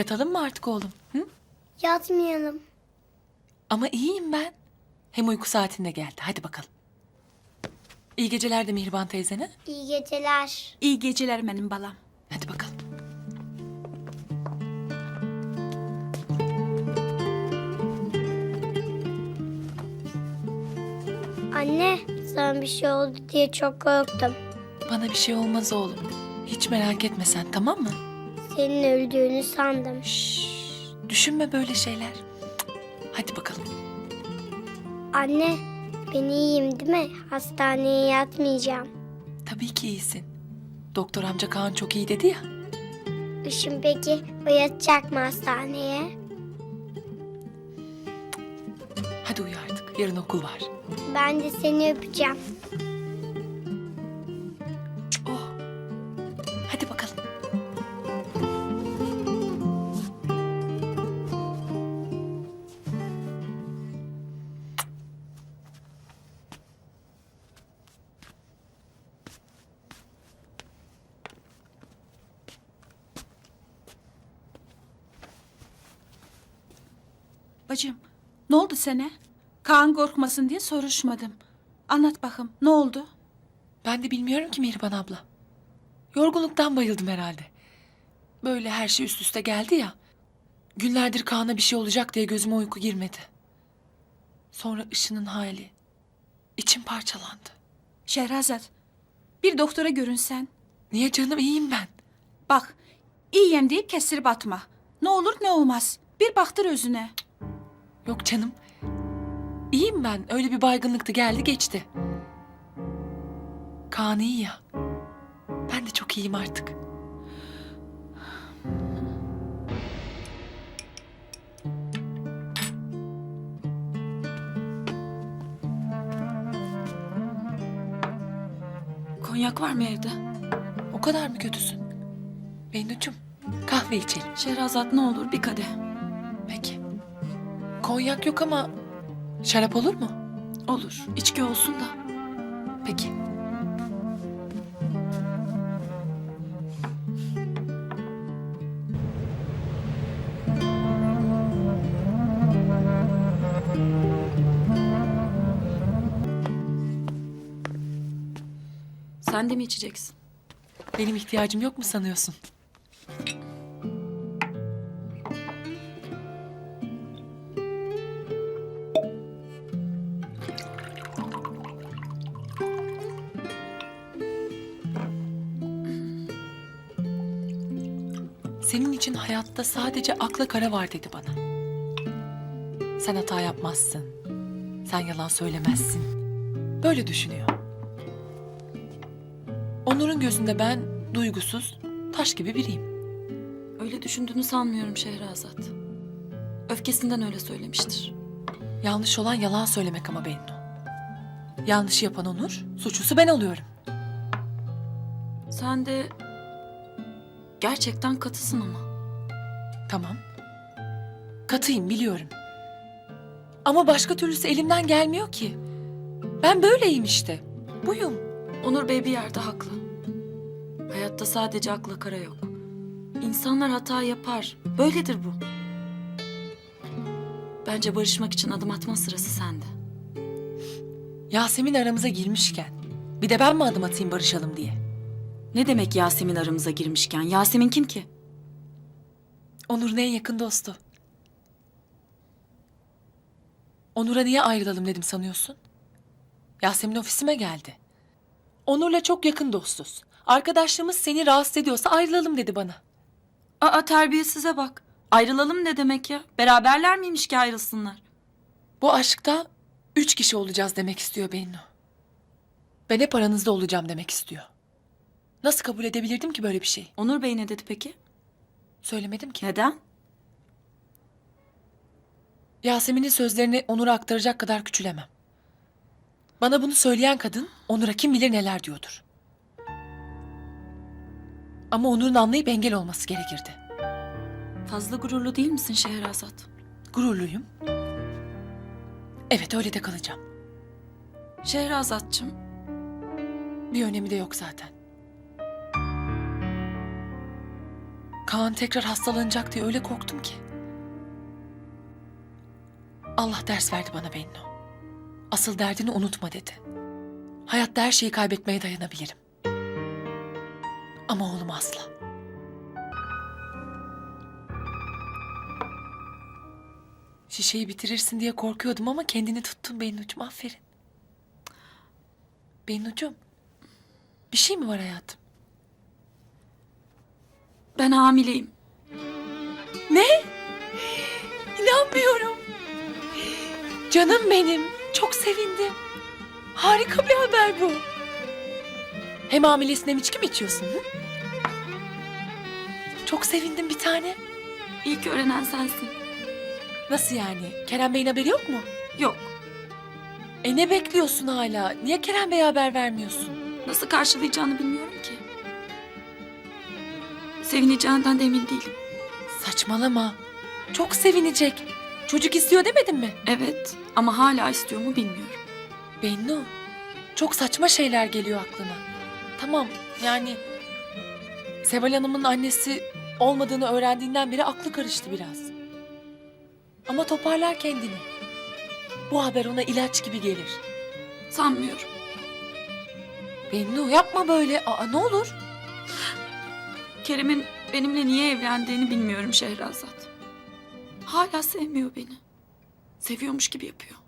Yatalım mı artık oğlum? Hı? Yatmayalım. Ama iyiyim ben. Hem uyku saatinde geldi. Hadi bakalım. İyi geceler de Mihriban teyzene. İyi geceler. İyi geceler benim balam. Hadi bakalım. Anne, sana bir şey oldu diye çok korktum. Bana bir şey olmaz oğlum. Hiç merak etme sen tamam mı? Senin öldüğünü sandım. Şşş, düşünme böyle şeyler. Hadi bakalım. Anne, ben iyiyim değil mi? Hastaneye yatmayacağım. Tabii ki iyisin. Doktor amca Kaan çok iyi dedi ya. Işın peki o yatacak mı hastaneye? Hadi uyu artık. Yarın okul var. Ben de seni öpeceğim. Bacım ne oldu sana? Kaan korkmasın diye soruşmadım. Anlat bakım ne oldu? Ben de bilmiyorum ki Mihriban abla. Yorgunluktan bayıldım herhalde. Böyle her şey üst üste geldi ya. Günlerdir Kaan'a bir şey olacak diye gözüme uyku girmedi. Sonra Işın'ın hali. İçim parçalandı. Şehrazat bir doktora görünsen. Niye canım iyiyim ben. Bak iyiyim deyip kestirip atma. Ne olur ne olmaz. Bir baktır özüne. Yok canım. İyiyim ben. Öyle bir baygınlıktı geldi geçti. Kaan iyi ya. Ben de çok iyiyim artık. Konyak var mı evde? O kadar mı kötüsün? Bennucuğum kahve içelim. Şehrazat ne olur bir kadeh. Peki. Konyak yok ama şarap olur mu? Olur. içki olsun da. Peki. Sen de mi içeceksin? Benim ihtiyacım yok mu sanıyorsun? Senin için hayatta sadece akla kara var dedi bana. Sen hata yapmazsın. Sen yalan söylemezsin. Böyle düşünüyor. Onur'un gözünde ben duygusuz, taş gibi biriyim. Öyle düşündüğünü sanmıyorum Şehrazat. Öfkesinden öyle söylemiştir. Yanlış olan yalan söylemek ama Bennu. Yanlışı yapan Onur, suçlusu ben oluyorum. Sen de gerçekten katısın ama. Tamam. Katıyım biliyorum. Ama başka türlüsü elimden gelmiyor ki. Ben böyleyim işte. Buyum. Onur Bey bir yerde haklı. Hayatta sadece akla kara yok. İnsanlar hata yapar. Böyledir bu. Bence barışmak için adım atma sırası sende. Yasemin aramıza girmişken. Bir de ben mi adım atayım barışalım diye. Ne demek Yasemin aramıza girmişken? Yasemin kim ki? Onur'un en yakın dostu. Onur'a niye ayrılalım dedim sanıyorsun? Yasemin ofisime geldi. Onur'la çok yakın dostuz. Arkadaşlığımız seni rahatsız ediyorsa ayrılalım dedi bana. Aa terbiyesize bak. Ayrılalım ne demek ya? Beraberler miymiş ki ayrılsınlar? Bu aşkta üç kişi olacağız demek istiyor Bennu. Ben hep aranızda olacağım demek istiyor. Nasıl kabul edebilirdim ki böyle bir şey? Onur Bey ne dedi peki? Söylemedim ki. Neden? Yasemin'in sözlerini Onur'a aktaracak kadar küçülemem. Bana bunu söyleyen kadın Onur'a kim bilir neler diyordur. Ama Onur'un anlayıp engel olması gerekirdi. Fazla gururlu değil misin Şehrazat? Gururluyum. Evet öyle de kalacağım. Şehrazatçım, Bir önemi de yok zaten. Kaan tekrar hastalanacak diye öyle korktum ki. Allah ders verdi bana Bennu. Asıl derdini unutma dedi. Hayatta her şeyi kaybetmeye dayanabilirim. Ama oğlum asla. Şişeyi bitirirsin diye korkuyordum ama kendini tuttun Bennucuğum. Aferin. Bennucuğum. Bir şey mi var hayatım? Ben hamileyim. Ne? İnanmıyorum. Canım benim. Çok sevindim. Harika bir haber bu. Hem hamilesine hem içki mi içiyorsun? Hı? Çok sevindim bir tane. İlk öğrenen sensin. Nasıl yani? Kerem Bey'in haberi yok mu? Yok. E ne bekliyorsun hala? Niye Kerem Bey'e haber vermiyorsun? Nasıl karşılayacağını bilmiyorum ki. Sevineceğinden de emin değilim. Saçmalama. Çok sevinecek. Çocuk istiyor demedin mi? Evet ama hala istiyor mu bilmiyorum. Bennu, çok saçma şeyler geliyor aklına. Tamam, yani Seval Hanım'ın annesi olmadığını öğrendiğinden beri aklı karıştı biraz. Ama toparlar kendini. Bu haber ona ilaç gibi gelir. Sanmıyorum. Bennu yapma böyle. Aa ne olur? Kerem'in benimle niye evlendiğini bilmiyorum Şehrazat. Hala sevmiyor beni. Seviyormuş gibi yapıyor.